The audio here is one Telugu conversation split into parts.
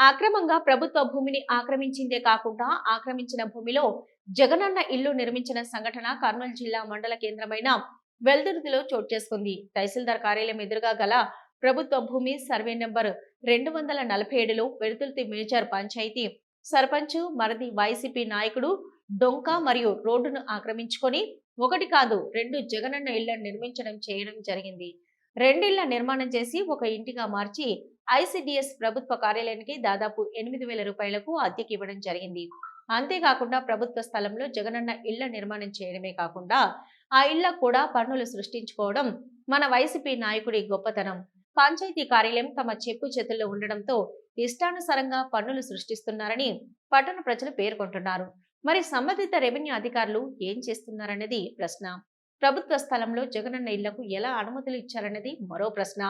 అక్రమంగా ప్రభుత్వ భూమిని ఆక్రమించిందే కాకుండా ఆక్రమించిన భూమిలో జగనన్న ఇల్లు నిర్మించిన సంఘటన కర్నూలు జిల్లా మండల కేంద్రమైన వెల్దుర్తిలో చోటు చేసుకుంది. తహసీల్దార్ కార్యాలయం ఎదురుగా గల ప్రభుత్వ భూమి సర్వే నెంబర్ రెండు వందల నలభై ఏడులో వెలుతుర్తి మేజర్ పంచాయతీ సర్పంచ్ మరది వైసీపీ నాయకుడు డొంక మరియు రోడ్డును ఆక్రమించుకొని ఒకటి కాదు రెండు జగనన్న ఇళ్ళను నిర్మించడం చేయడం జరిగింది. రెండిళ్ళ నిర్మాణం చేసి ఒక ఇంటిగా మార్చి ఐసిడిఎస్ ప్రభుత్వ కార్యాలయానికి దాదాపు ఎనిమిది వేల రూపాయలకు అద్దెకి ఇవ్వడం జరిగింది. అంతేకాకుండా ప్రభుత్వ స్థలంలో జగనన్న ఇళ్ళ నిర్మాణం చేయడమే కాకుండా ఆ ఇళ్ళ కూడా పన్నులు సృష్టించుకోవడం మన వైసీపీ నాయకుడి గొప్పతనం. పంచాయతీ కార్యాలయం తమ చెప్పు చేతుల్లో ఉండడంతో ఇష్టానుసారంగా పన్నులు సృష్టిస్తున్నారని పట్టణ ప్రజలు పేర్కొంటున్నారు. మరి సంబంధిత రెవెన్యూ అధికారులు ఏం చేస్తున్నారనేది ప్రశ్న. ప్రభుత్వ స్థలంలో జగనన్న ఇళ్ళకు ఎలా అనుమతులు ఇచ్చారనేది మరో ప్రశ్న.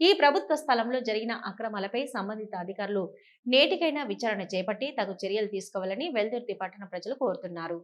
ఈ ప్రభుత్వ స్థలంలో జరిగిన అక్రమాలపై సంబంధిత అధికారులు నేటికైనా విచారణ చేపట్టి తగు చర్యలు తీసుకోవాలని వెల్దుర్తి పట్టణ ప్రజలు కోరుతున్నారు.